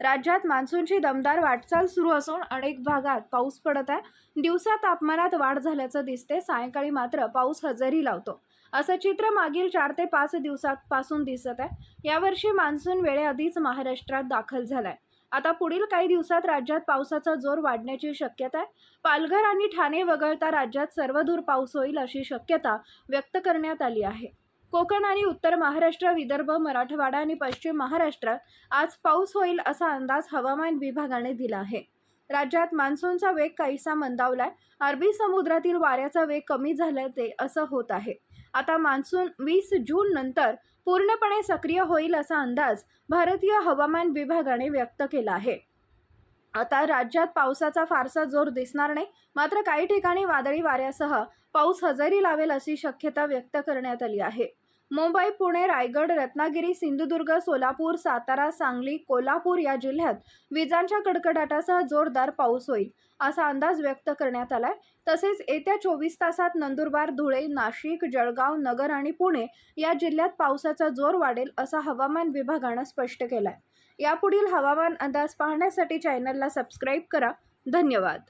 राज्यात मान्सूनची दमदार वाटचाल सुरू असून अनेक भागात पाऊस पडत आहे. दिवसा तापमानात वाढ झाल्याचं दिसते. सायंकाळी मात्र पाऊस हजेरी लावतो. असं चित्र मागील चार ते पाच दिवसांपासून दिसत आहे. यावर्षी मान्सून वेळेआधीच महाराष्ट्रात दाखल झालाय. आता पुढील काही दिवसात राज्यात पावसाचा जोर वाढण्याची शक्यता आहे. पालघर आणि ठाणे वगळता राज्यात सर्वदूर पाऊस होईल अशी शक्यता व्यक्त करण्यात आली आहे. कोकण आणि उत्तर महाराष्ट्र विदर्भ मराठवाडा आणि पश्चिम महाराष्ट्रात आज पाऊस होईल असा अंदाज हवामान विभागाने दिला आहे. राज्यात मान्सूनचा वेग काहीसा मंदावलाय अरबी समुद्रातील वाऱ्याचा वेग कमी झाल्याचे ते असं होत आहे. आता मान्सून वीस जून नंतर पूर्णपणे सक्रिय होईल असा अंदाज भारतीय हवामान विभागाने व्यक्त केला आहे. आता राज्यात पावसाचा फारसा जोर दिसणार नाही. मात्र काही ठिकाणी वादळी वाऱ्यासह पाऊस हजेरी लावेल अशी शक्यता व्यक्त करण्यात आली आहे. मुंबई पुणे रायगड रत्नागिरी सिंधुदुर्ग सोलापूर सातारा सांगली कोल्हापूर या जिल्ह्यात विजांच्या कडकडाटासह जोरदार पाऊस होईल असा अंदाज व्यक्त करण्यात आलाय. तसेच येत्या चोवीस तासात नंदुरबार धुळे नाशिक जळगाव नगर आणि पुणे या जिल्ह्यात पावसाचा जोर वाढेल असा हवामान विभागानं स्पष्ट केलाय. यापुढील हवामान अंदाज पाहण्यासाठी चॅनलला सबस्क्राईब करा. धन्यवाद.